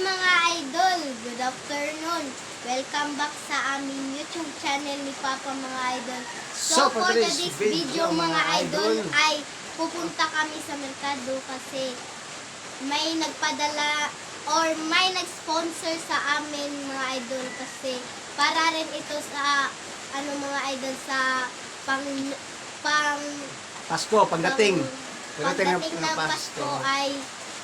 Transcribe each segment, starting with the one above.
mga idol! Good afternoon! Welcome back sa aming YouTube channel ni Papa mga idol. So, So, for today's video, video mga idol idol, ay pupunta kami sa merkado kasi may nagpadala or may nag-sponsor sa amin mga idol kasi para rin ito sa ano mga idol sa pang pang Pasko, pagdating. pagdating ng ng Pasko. Pasko ay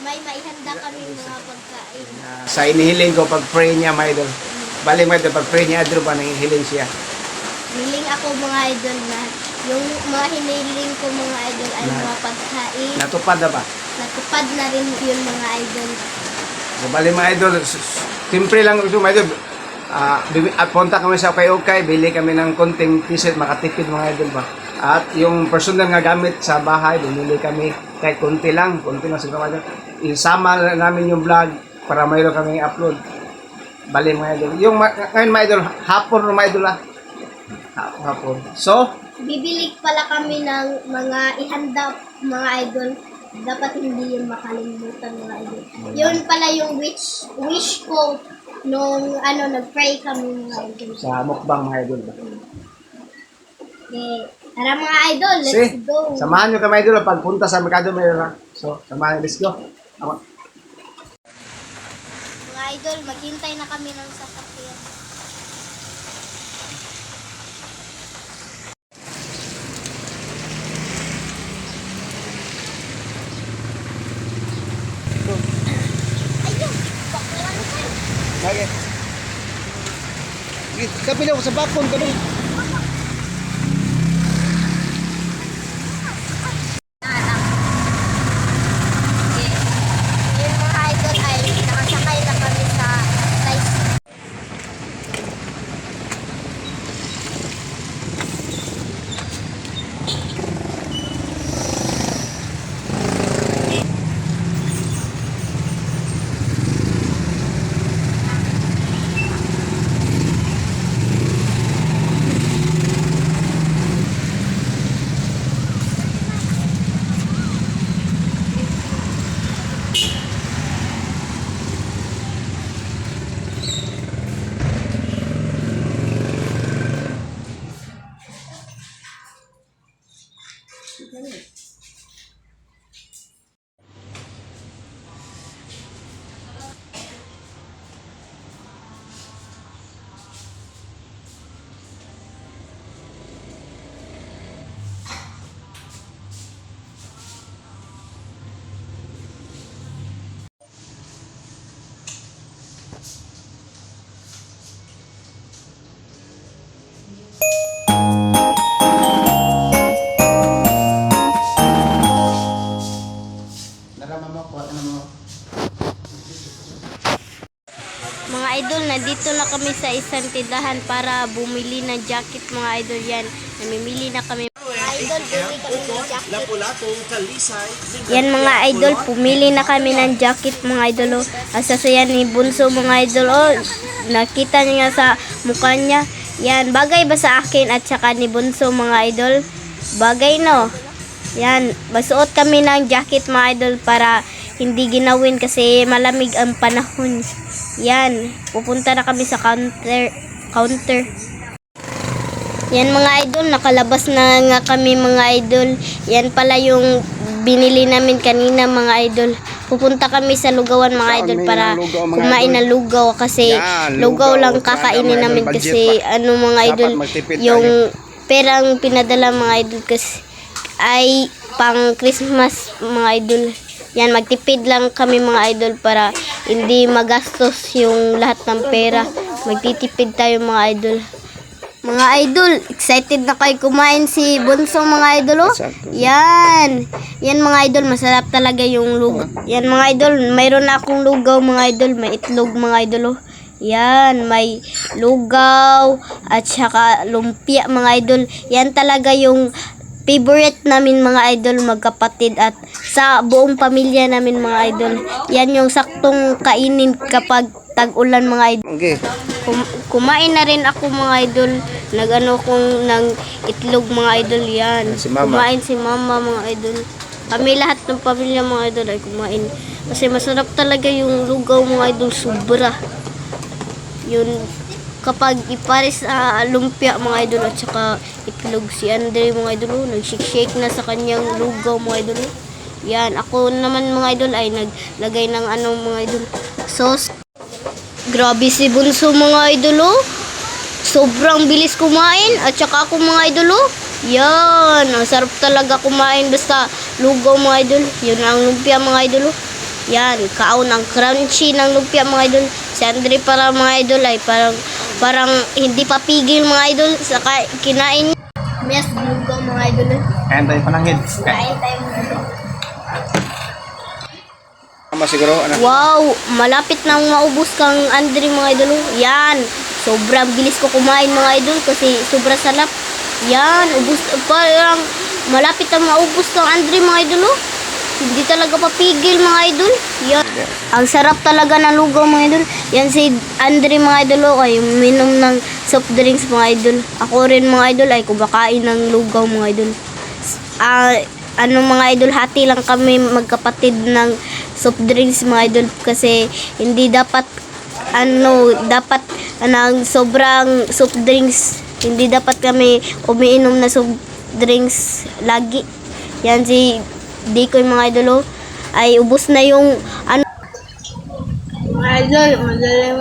may maihanda kami mga pagkain. Sa inihiling ko, pag-pray niya, my idol. Bali, my idol, pag-pray niya, idol ba, nangihiling siya. Hiling ako mga idol na yung mga hiniling ko mga idol ay Na- mga pagkain. Natupad na ba? Natupad na rin yun mga idol. So, bali, mga idol, s- lang ito, mga idol. Ah, bibi- at punta kami sa Ukay Ukay, bili kami ng konting t-shirt, makatipid mga idol ba. At yung personal nga gamit sa bahay, bumili kami kahit konti lang, konti lang siguro mga idol. Isama na namin yung vlog para mayroon kami upload. Bali mga idol. Yung ma- ngayon mga idol, hapon mga idol ah. Ha- Hapon. So, Bibili pala kami ng mga ihanda mga idol. Dapat hindi yun makalimutan mga idol. Yun pala yung wish, wish ko nung ano nag-pray kami mga idol. sa mukbang mga idol ba. Okay. Tara mga idol, let's See, go. samahan nyo kami idol pagpunta sa Mercado Mayroon. So, samahan let's go. Ako. Mga idol, maghintay na kami ng sasakyan. Ayun! Bakla ka! Lagi. Kapila ko sa bakon ka sa isang tindahan para bumili ng jacket mga idol yan. Namimili na kami. Idol, bumili kami ng jacket. Yan mga idol, pumili na kami ng jacket mga idol. Oh. Asasayan ni Bunso mga idol. Oh, nakita niya sa mukha niya. Yan, bagay ba sa akin at saka ni Bunso mga idol? Bagay no. Yan, masuot kami ng jacket mga idol para hindi ginawin kasi malamig ang panahon. Yan, pupunta na kami sa counter. Counter. Yan mga idol, nakalabas na nga kami mga idol. Yan pala yung binili namin kanina mga idol. Pupunta kami sa lugawan mga Saan idol para lugaw, mga kumain ng lugaw kasi Yan, lugaw, lugaw. lang kakainin namin idol, budget kasi pa. ano mga idol yung tayo. perang pinadala mga idol kasi ay pang Christmas mga idol. Yan, magtipid lang kami mga idol para hindi magastos yung lahat ng pera. Magtitipid tayo mga idol. Mga idol, excited na kayo kumain si Bunso mga idol oh. Yan. Yan mga idol, masarap talaga yung lugaw. Yan mga idol, mayroon na akong lugaw mga idol, may itlog mga idol oh. Yan, may lugaw at saka lumpia mga idol. Yan talaga yung favorite namin mga idol magkapatid at sa buong pamilya namin mga idol. Yan yung saktong kainin kapag tag-ulan mga idol. Okay. Kum- kumain na rin ako mga idol. Nagano kong ng itlog mga idol yan. Si mama. Kumain si mama mga idol. Kami lahat ng pamilya mga idol ay kumain. Kasi masarap talaga yung lugaw mga idol, sobra. Yun, kapag ipares sa lumpia mga idol at saka itlog si Andre mga idol, oh, nag-shake na sa kanyang lugaw mga idol. oh. Yan, ako naman mga idol ay naglagay ng ano mga idol, sauce. Grabe si Bunso mga idol oh. Sobrang bilis kumain at saka ako mga idol. Yan, ang sarap talaga kumain basta lugaw mga idol. Yun ang lumpia mga idol. Yan, kaon ang crunchy ng lumpia mga idol. Si Andre para mga idol ay parang parang hindi papigil mga idol sa ka- kinain niya. Yes, lugaw mga idol. Kain tayo panangin. Kain tayo mga idol. Siguro, anak. Wow, malapit nang maubos kang Andre mga idol. Yan, sobrang bilis ko kumain mga idol kasi sobra sarap. Yan, ubos, parang malapit nang maubos kang Andre mga idol. Hindi talaga papigil mga idol. Yan. Ang sarap talaga ng lugaw mga idol. Yan si Andre mga idol ay minom ng soft drinks mga idol. Ako rin mga idol ay kumakain ng lugaw mga idol. Ah, ano mga idol, hati lang kami magkapatid ng soft drinks mga idol kasi hindi dapat ano, dapat anong sobrang soft drinks. Hindi dapat kami umiinom na soft drinks lagi. Yan si Dikoy mga idol oh, ay ubos na yung ano mga idol, madaling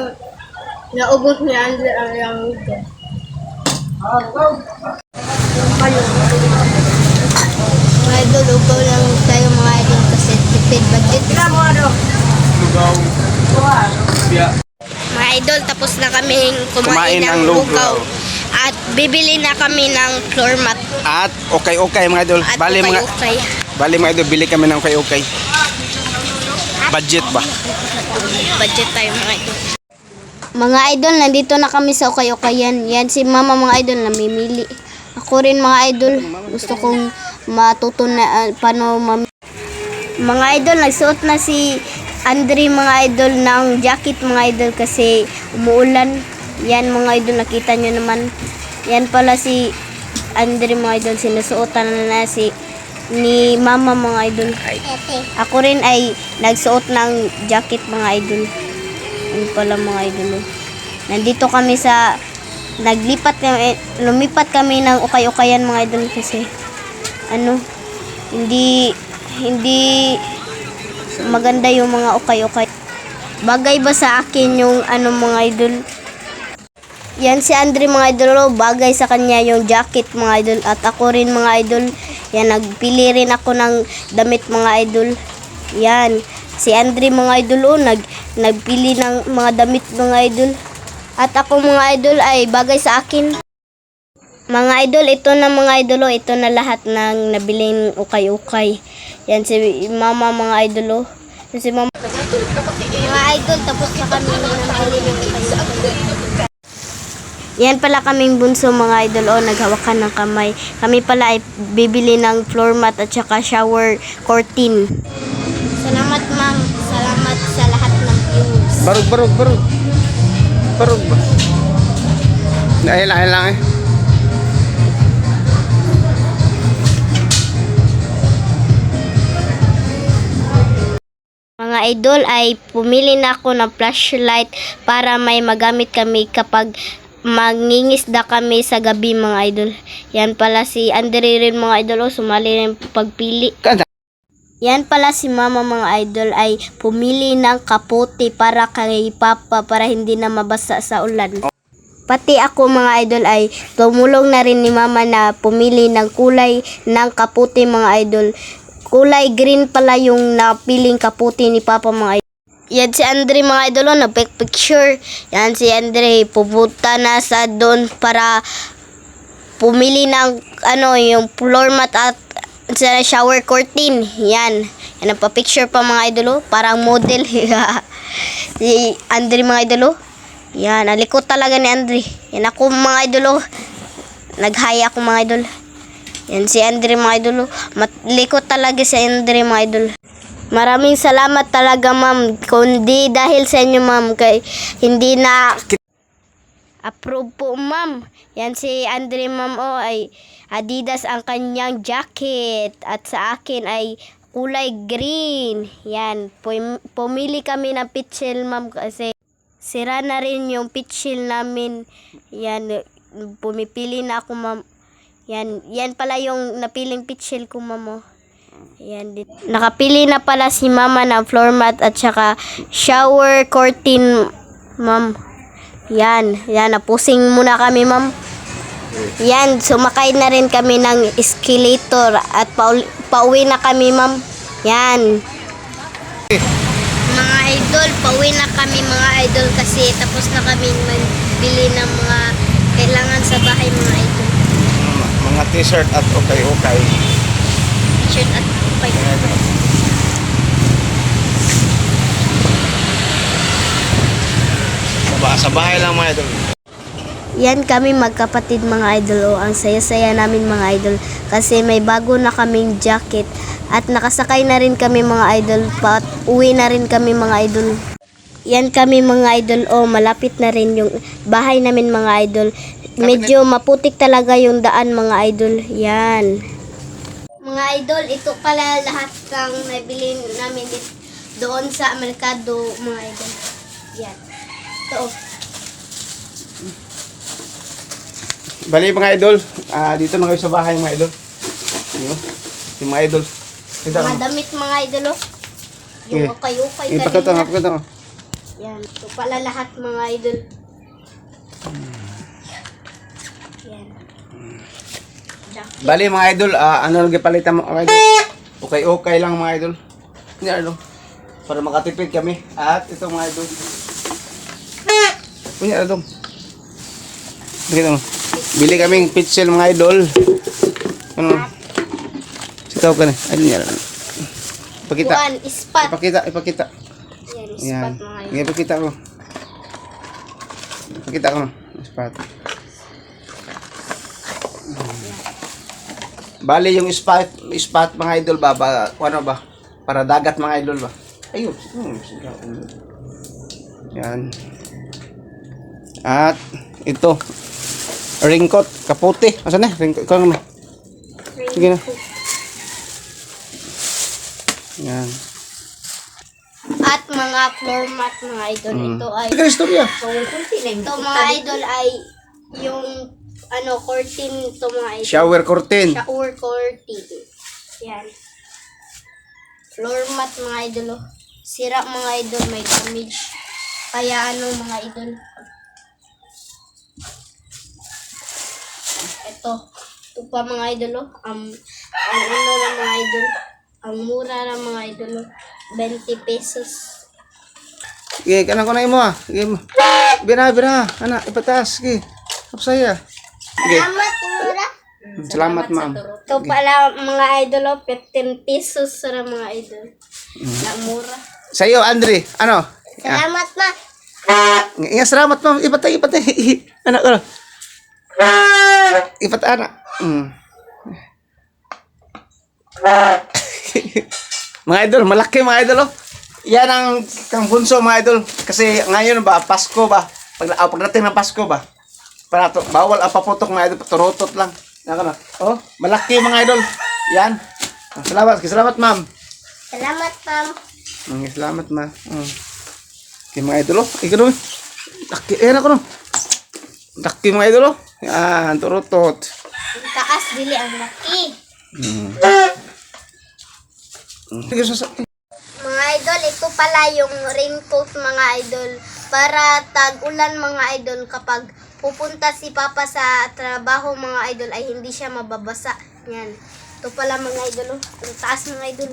naubos ni Andre ang yung Mga idol, ugaw lang tayo mga idol kasi tipid budget. Lugaw. Mga idol, tapos na kami kumain, Kumain ng lugaw. At bibili na kami ng floor mat. At okay-okay mga idol. At Bali mga, ukay-ukay. Bali mga idol, bili kami ng okay-okay. Budget ba? Budget tayo mga idol. Mga idol, nandito na kami sa ukay-ukayan. Yan si mama mga idol namimili. Ako rin mga idol, gusto kong matuto na ah, paano mam- Mga idol, nagsuot na si Andre mga idol ng jacket mga idol kasi umuulan. Yan mga idol, nakita nyo naman. Yan pala si Andre mga idol, sinusuotan na na si ni mama mga idol. Ako rin ay nagsuot ng jacket mga idol. Ano pala mga idol. Nandito kami sa naglipat kami, lumipat kami ng ukay-ukayan mga idol kasi ano hindi hindi maganda yung mga ukay-ukay. Bagay ba sa akin yung ano mga idol? Yan si Andre mga idol, bagay sa kanya yung jacket mga idol at ako rin mga idol. Yan nagpili rin ako ng damit mga idol. Yan si Andre mga idol oh, nag nagpili ng mga damit mga idol. At ako mga idol ay bagay sa akin. Mga idol, ito na mga idol, oh, ito na lahat ng nabiling ukay-ukay. Yan si mama mga idol, oh. Si mama. Mga idol, tapos na kami namili ng ukay-ukay. Yan pala kaming bunso mga idol, oh, naghawakan ng kamay. Kami pala ay bibili ng floor mat at saka shower curtain. Salamat ma'am, salamat sa lahat ng views. Barog, barog, barog. Barog ba? Ay lang, lang eh. Mga idol ay pumili na ako ng flashlight para may magamit kami kapag mangingisda kami sa gabi mga idol. Yan pala si Andre rin mga idol, oh, sumali rin pagpili. Yan pala si mama mga idol ay pumili ng kaputi para kay papa para hindi na mabasa sa ulan. Pati ako mga idol ay tumulong na rin ni mama na pumili ng kulay ng kaputi mga idol. Kulay green pala yung napiling kaputi ni papa mga idol. Yan si Andre mga idol, oh, nagpic-picture. Yan si Andre, pupunta na sa doon para pumili ng ano, yung floor mat at sa shower curtain. Yan. Yan ang pa-picture pa mga idol, oh. parang model. si Andre mga idol, oh. Yan, alikot talaga ni Andre. Yan ako mga idol, oh. Nag-hi ako mga idol. Yan si Andre mga idol, oh. Matlikot talaga si Andre mga idol. Maraming salamat talaga ma'am. Kundi dahil sa inyo ma'am, kay hindi na Approve po, ma'am. Yan si Andre, ma'am, oh, ay Adidas ang kanyang jacket. At sa akin ay kulay green. Yan, pum- pumili kami ng pitchel ma'am kasi sira na rin yung pitchel namin. Yan, pumipili na ako ma'am. Yan, yan pala yung napiling pitchel ko ma'am. oh. Yan din. Nakapili na pala si mama ng floor mat at saka shower curtain ma'am. Yan, yan, napusing muna kami ma'am. Yan, sumakay na rin kami ng escalator at paul- pauwi na kami, ma'am. Yan. Mga idol, pauwi na kami mga idol kasi tapos na kami magbili ng mga kailangan sa bahay mga idol. Mga t-shirt at okay-okay. T-shirt at okay. Sa, ba- sa bahay lang mga idol. Yan kami magkapatid mga idol. O, ang saya-saya namin mga idol. Kasi may bago na kaming jacket. At nakasakay na rin kami mga idol. Pa uwi na rin kami mga idol. Yan kami mga idol. O, malapit na rin yung bahay namin mga idol. Medyo maputik talaga yung daan mga idol. Yan. Mga idol, ito pala lahat ng nabili namin dito, doon sa merkado mga idol. Yan. Ito. oh. Bali mga idol, ah, dito na kayo sa bahay mga idol. Yun. Yung mga idol. Ito. Mga damit mga idol. oh. Yung Okay. ukay-ukay Ipakita kanina. nga, ipakita nga. Yan. Ito pala lahat mga idol. Yan. Bali mga idol, ah, ano lagi palitan mo mga idol? Okay-okay lang mga idol. Yan ano. Para makatipid kami. At ito mga idol. Kunya ano Bili mo. Bili kaming pitchel mga idol. Ano? Sitaw ka na. Ayun yan. Ipakita. Buwan, ispat. Ipakita, ipakita. Yan, ispat mga idol. Yan, ipakita ko. Ipakita ko. Spot. Bali yung spot, spot mga idol ba, ba ano ba? Para dagat mga idol ba? Ayun. Hmm. Yan. At ito. Ringkot, kaputi. Asan na? Ringkot. Ikaw na. Sige na. Yan. At mga floor mat mga idol. Mm. Ito ay Sige, istorya. ito mga idol ay yung ano curtain ito mga idol. Shower curtain. Shower curtain. Yan. Floor mat mga idol. oh. Sira mga idol, may damage. Kaya ano mga idol. Ito. Ito pa mga idol. oh. Um, ang ano na mga idol. Ang mura na mga idol. oh. 20 pesos. Sige, kanang ko na imo ah. Sige mo. Bira, bira. Ana, ipatas. Sige. Kapsaya. Sige. Salamat, mura. Salamat, ma'am. Ito pala mga idol, oh, 15 pesos sa mga idol. Na mura. Sa iyo, Andre. Ano? Salamat ma. nga salamat, ma'am. Ipatay, ipatay. Anak ko. Ipatay, anak. Mm. mga idol, malaki mga idol, oh. Yan ang kang bunso mga idol. Kasi ngayon ba, Pasko ba? Pag, ah, pagdating ng Pasko ba? Para to, bawal ang paputok mga idol, turutot lang. Yan ka na. Oh, malaki mga idol. Yan. Salamat, salamat ma'am. Salamat ma'am. Mga salamat ma. Mm. Okay, mga idol oh. Ikaw. Laki, eh ako no. Laki mga idol oh. Yan, turutot. Ang taas dili ang laki. Mm. Sige, sa Mga idol, ito pala yung raincoat mga idol. Para tag-ulan mga idol kapag pupunta si Papa sa trabaho mga idol ay hindi siya mababasa. Yan. Ito pala mga idol. oh. Ang taas mga idol.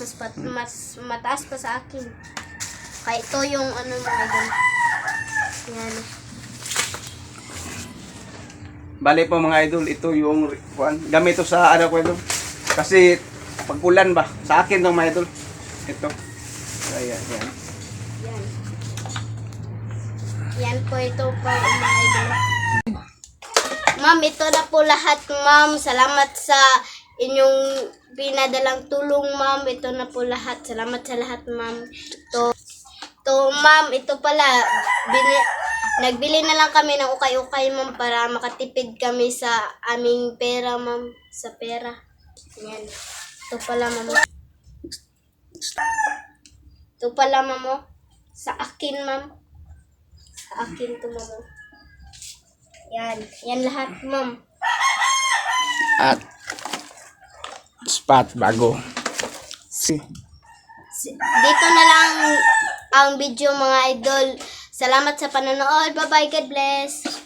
Mas, pat, mas mataas pa sa akin. Kaya ito yung ano mga idol. Yan. Bali po mga idol, ito yung kuan, gamit ito sa ano ko idol. Kasi pag ulan ba, sa akin tong mga idol. Ito. Ayan, yan. Yan. Yan po ito po mga idol. Ma'am, ito na po lahat, ma'am. Salamat sa inyong pinadalang tulong, ma'am. Ito na po lahat. Salamat sa lahat, ma'am. To, to ma'am, ito pala. Bini, nagbili na lang kami ng ukay-ukay, ma'am, para makatipid kami sa aming pera, ma'am. Sa pera. Yan. Ito pala, ma'am. Ito pala, mamo. Sa akin, ma'am. Sa akin to, mamo. Yan. Yan lahat, ma'am. At spot bago. Si. Si- Dito na lang ang video, mga idol. Salamat sa panonood. Bye-bye. God bless.